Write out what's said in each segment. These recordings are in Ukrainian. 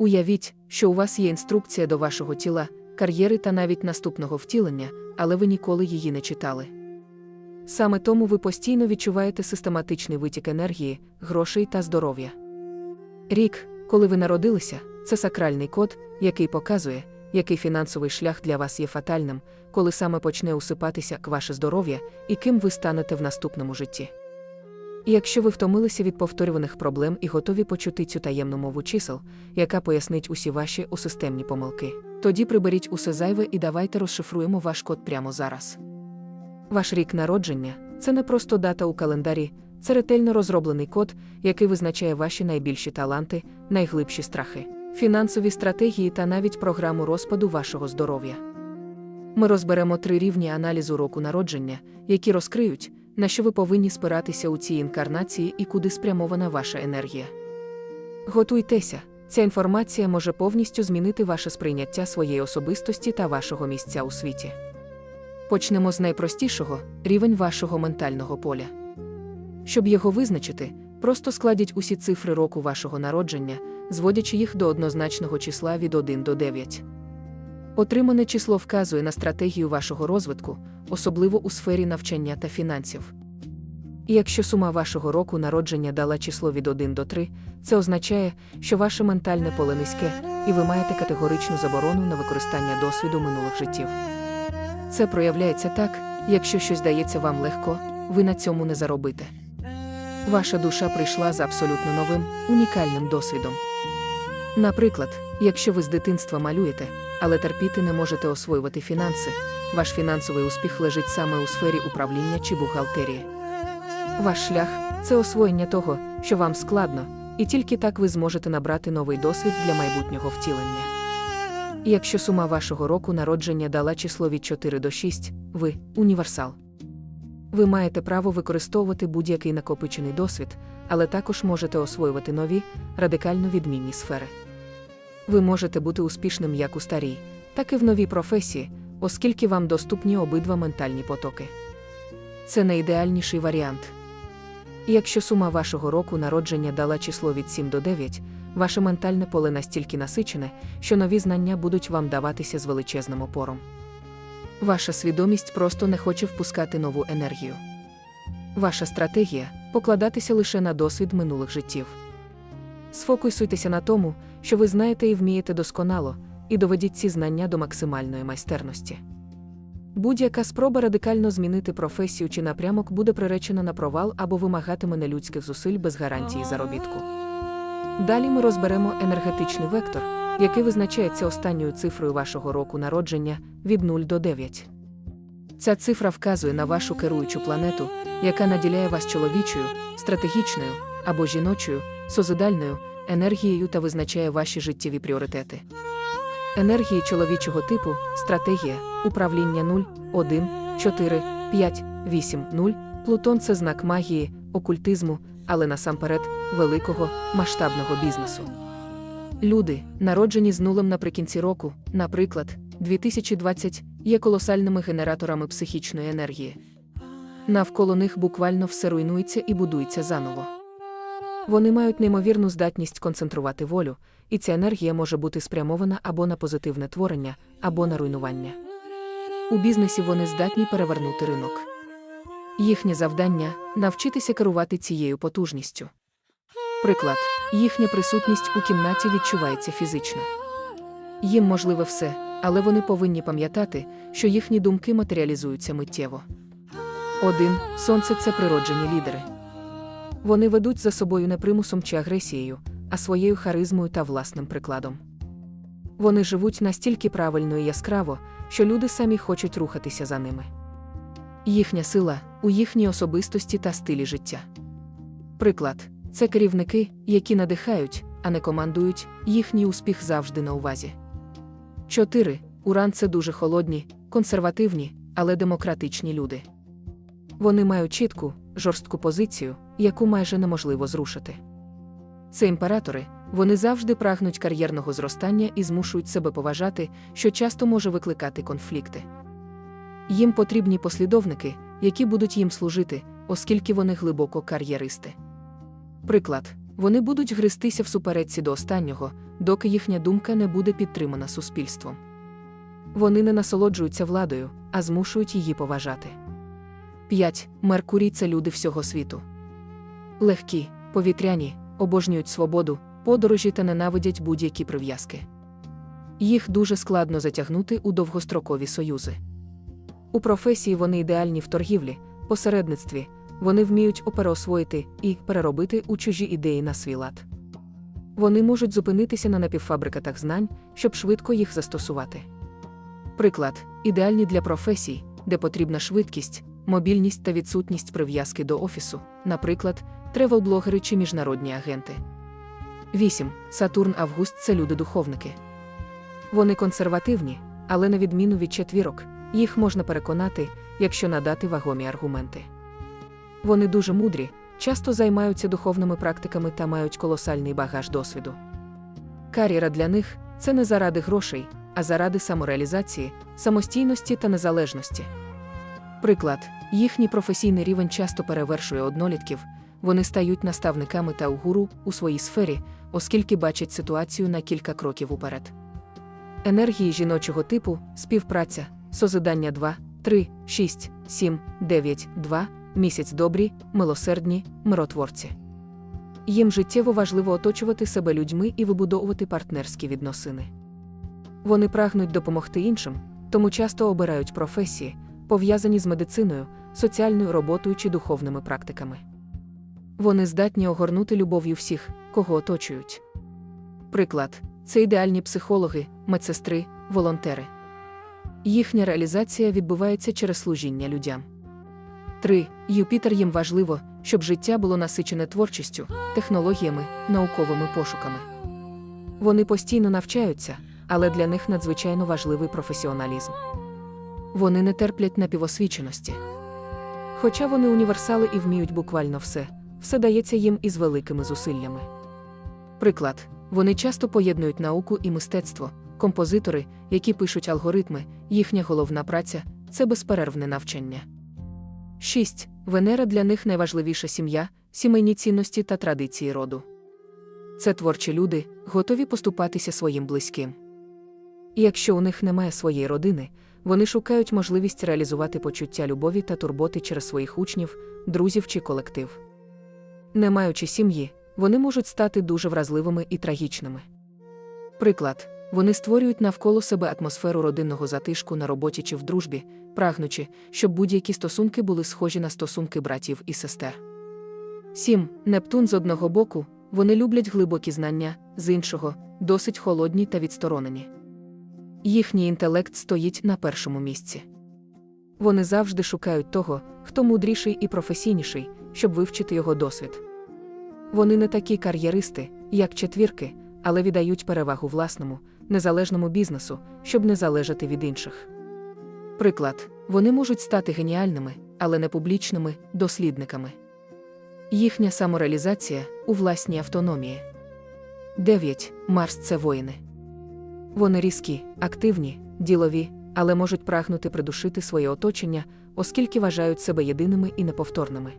Уявіть, що у вас є інструкція до вашого тіла, кар'єри та навіть наступного втілення, але ви ніколи її не читали. Саме тому ви постійно відчуваєте систематичний витік енергії, грошей та здоров'я. Рік, коли ви народилися, це сакральний код, який показує, який фінансовий шлях для вас є фатальним, коли саме почне усипатися ваше здоров'я і ким ви станете в наступному житті. І якщо ви втомилися від повторюваних проблем і готові почути цю таємну мову чисел, яка пояснить усі ваші усистемні помилки, тоді приберіть усе зайве і давайте розшифруємо ваш код прямо зараз. Ваш рік народження це не просто дата у календарі, це ретельно розроблений код, який визначає ваші найбільші таланти, найглибші страхи, фінансові стратегії та навіть програму розпаду вашого здоров'я. Ми розберемо три рівні аналізу року народження, які розкриють, на що ви повинні спиратися у цій інкарнації і куди спрямована ваша енергія. Готуйтеся, ця інформація може повністю змінити ваше сприйняття своєї особистості та вашого місця у світі. Почнемо з найпростішого рівень вашого ментального поля. Щоб його визначити, просто складіть усі цифри року вашого народження, зводячи їх до однозначного числа від 1 до 9. Отримане число вказує на стратегію вашого розвитку, особливо у сфері навчання та фінансів. І якщо сума вашого року народження дала число від 1 до 3, це означає, що ваше ментальне поле низьке, і ви маєте категоричну заборону на використання досвіду минулих життів. Це проявляється так, якщо щось дається вам легко, ви на цьому не заробите. Ваша душа прийшла з абсолютно новим, унікальним досвідом. Наприклад, якщо ви з дитинства малюєте, але терпіти не можете освоювати фінанси, ваш фінансовий успіх лежить саме у сфері управління чи бухгалтерії. Ваш шлях це освоєння того, що вам складно, і тільки так ви зможете набрати новий досвід для майбутнього втілення. І якщо сума вашого року народження дала число від 4 до 6, ви універсал. Ви маєте право використовувати будь-який накопичений досвід, але також можете освоювати нові, радикально відмінні сфери. Ви можете бути успішним як у старій, так і в новій професії, оскільки вам доступні обидва ментальні потоки. Це найідеальніший варіант. Якщо сума вашого року народження дала число від 7 до 9, ваше ментальне поле настільки насичене, що нові знання будуть вам даватися з величезним опором. Ваша свідомість просто не хоче впускати нову енергію. Ваша стратегія покладатися лише на досвід минулих життів. Сфокусуйтеся на тому, що ви знаєте і вмієте досконало, і доведіть ці знання до максимальної майстерності. Будь-яка спроба радикально змінити професію чи напрямок буде приречена на провал або вимагатиме нелюдських зусиль без гарантії заробітку. Далі ми розберемо енергетичний вектор, який визначається останньою цифрою вашого року народження від 0 до 9. Ця цифра вказує на вашу керуючу планету, яка наділяє вас чоловічою, стратегічною або жіночою, созидальною енергією та визначає ваші життєві пріоритети. Енергії чоловічого типу, стратегія, управління 0, 1, 4, 5, 8, 0, Плутон це знак магії, окультизму, але насамперед великого, масштабного бізнесу. Люди, народжені з нулем наприкінці року, наприклад, 2020, є колосальними генераторами психічної енергії. Навколо них буквально все руйнується і будується заново. Вони мають неймовірну здатність концентрувати волю, і ця енергія може бути спрямована або на позитивне творення, або на руйнування. У бізнесі вони здатні перевернути ринок. Їхнє завдання навчитися керувати цією потужністю. Приклад, їхня присутність у кімнаті відчувається фізично. Їм можливе все, але вони повинні пам'ятати, що їхні думки матеріалізуються миттєво. Один сонце це природжені лідери. Вони ведуть за собою не примусом чи агресією, а своєю харизмою та власним прикладом. Вони живуть настільки правильно і яскраво, що люди самі хочуть рухатися за ними. Їхня сила у їхній особистості та стилі життя. Приклад це керівники, які надихають, а не командують, їхній успіх завжди на увазі. 4. Уран це дуже холодні, консервативні, але демократичні люди. Вони мають чітку, жорстку позицію, яку майже неможливо зрушити. Це імператори, вони завжди прагнуть кар'єрного зростання і змушують себе поважати, що часто може викликати конфлікти. Їм потрібні послідовники, які будуть їм служити, оскільки вони глибоко кар'єристи. Приклад, вони будуть гристися в суперечці до останнього, доки їхня думка не буде підтримана суспільством. Вони не насолоджуються владою, а змушують її поважати. 5. Меркурій це люди всього світу. Легкі, повітряні, обожнюють свободу, подорожі та ненавидять будь-які прив'язки. Їх дуже складно затягнути у довгострокові союзи. У професії вони ідеальні в торгівлі, посередництві, вони вміють опероосвоїти і переробити у чужі ідеї на свій лад. Вони можуть зупинитися на напівфабрикатах знань, щоб швидко їх застосувати. Приклад ідеальні для професій, де потрібна швидкість, мобільність та відсутність прив'язки до офісу, наприклад, тревел-блогери чи міжнародні агенти. 8. Сатурн Август це люди-духовники. Вони консервативні, але на відміну від четвірок, їх можна переконати, якщо надати вагомі аргументи. Вони дуже мудрі, часто займаються духовними практиками та мають колосальний багаж досвіду. Кар'єра для них це не заради грошей, а заради самореалізації, самостійності та незалежності. Приклад, їхній професійний рівень часто перевершує однолітків, вони стають наставниками та гуру у своїй сфері, оскільки бачать ситуацію на кілька кроків уперед. Енергії жіночого типу співпраця, созидання 2, 3, 6, 7, 9, 2, місяць добрі, милосердні, миротворці. Їм життєво важливо оточувати себе людьми і вибудовувати партнерські відносини. Вони прагнуть допомогти іншим, тому часто обирають професії, пов'язані з медициною, соціальною роботою чи духовними практиками. Вони здатні огорнути любов'ю всіх, кого оточують. Приклад це ідеальні психологи, медсестри, волонтери. Їхня реалізація відбувається через служіння людям. 3. Юпітер їм важливо, щоб життя було насичене творчістю, технологіями, науковими пошуками. Вони постійно навчаються, але для них надзвичайно важливий професіоналізм. Вони не терплять напівосвіченості. Хоча вони універсали і вміють буквально все, все дається їм із великими зусиллями. Приклад, вони часто поєднують науку і мистецтво, композитори, які пишуть алгоритми, їхня головна праця це безперервне навчання. 6. Венера для них найважливіша сім'я, сімейні цінності та традиції роду. Це творчі люди, готові поступатися своїм близьким. І якщо у них немає своєї родини, вони шукають можливість реалізувати почуття любові та турботи через своїх учнів, друзів чи колектив. Не маючи сім'ї, вони можуть стати дуже вразливими і трагічними. Приклад, вони створюють навколо себе атмосферу родинного затишку на роботі чи в дружбі, прагнучи, щоб будь-які стосунки були схожі на стосунки братів і сестер. 7. Нептун з одного боку, вони люблять глибокі знання, з іншого досить холодні та відсторонені. Їхній інтелект стоїть на першому місці. Вони завжди шукають того, хто мудріший і професійніший, щоб вивчити його досвід. Вони не такі кар'єристи, як четвірки, але віддають перевагу власному, незалежному бізнесу, щоб не залежати від інших. Приклад, вони можуть стати геніальними, але не публічними дослідниками. Їхня самореалізація у власній автономії. 9. Марс це воїни. Вони різкі, активні, ділові, але можуть прагнути придушити своє оточення, оскільки вважають себе єдиними і неповторними.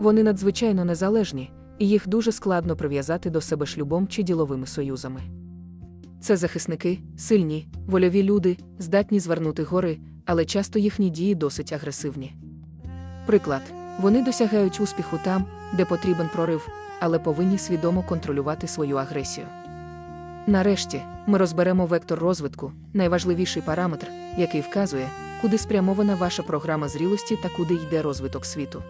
Вони надзвичайно незалежні, і їх дуже складно прив'язати до себе шлюбом чи діловими союзами. Це захисники, сильні, вольові люди, здатні звернути гори, але часто їхні дії досить агресивні. Приклад, вони досягають успіху там, де потрібен прорив, але повинні свідомо контролювати свою агресію. Нарешті, ми розберемо вектор розвитку, найважливіший параметр, який вказує, куди спрямована ваша програма зрілості та куди йде розвиток світу.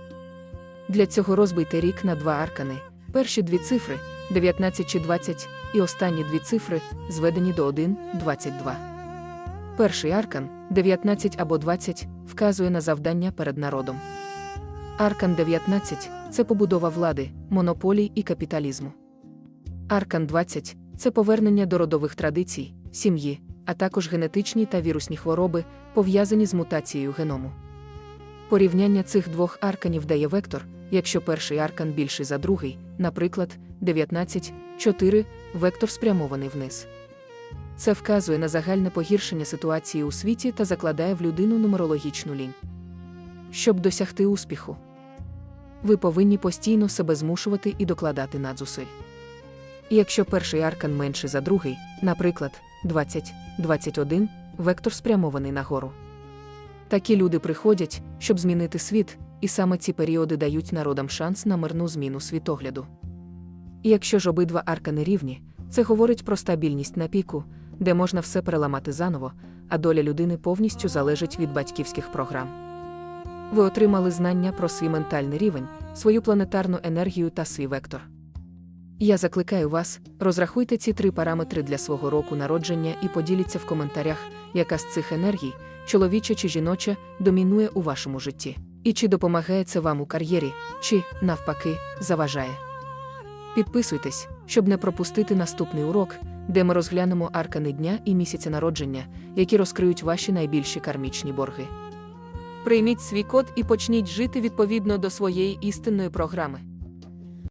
Для цього розбийте рік на два аркани, перші дві цифри 19 чи 20, і останні дві цифри зведені до 1, 22. Перший аркан 19 або 20 вказує на завдання перед народом. Аркан 19 це побудова влади, монополій і капіталізму. Аркан 20 це повернення до родових традицій, сім'ї, а також генетичні та вірусні хвороби, пов'язані з мутацією геному. Порівняння цих двох арканів дає вектор, якщо перший аркан більший за другий, наприклад, 19, 4, вектор спрямований вниз. Це вказує на загальне погіршення ситуації у світі та закладає в людину нумерологічну лінь. Щоб досягти успіху, ви повинні постійно себе змушувати і докладати надзусиль. Якщо перший аркан менший за другий, наприклад, 20, 21, вектор спрямований нагору. Такі люди приходять, щоб змінити світ, і саме ці періоди дають народам шанс на мирну зміну світогляду. І якщо ж обидва аркани рівні, це говорить про стабільність на піку, де можна все переламати заново, а доля людини повністю залежить від батьківських програм. Ви отримали знання про свій ментальний рівень, свою планетарну енергію та свій вектор. Я закликаю вас, розрахуйте ці три параметри для свого року народження і поділіться в коментарях, яка з цих енергій, чоловіча чи жіноча, домінує у вашому житті, і чи допомагає це вам у кар'єрі, чи, навпаки, заважає. Підписуйтесь, щоб не пропустити наступний урок, де ми розглянемо аркани дня і місяця народження, які розкриють ваші найбільші кармічні борги. Прийміть свій код і почніть жити відповідно до своєї істинної програми.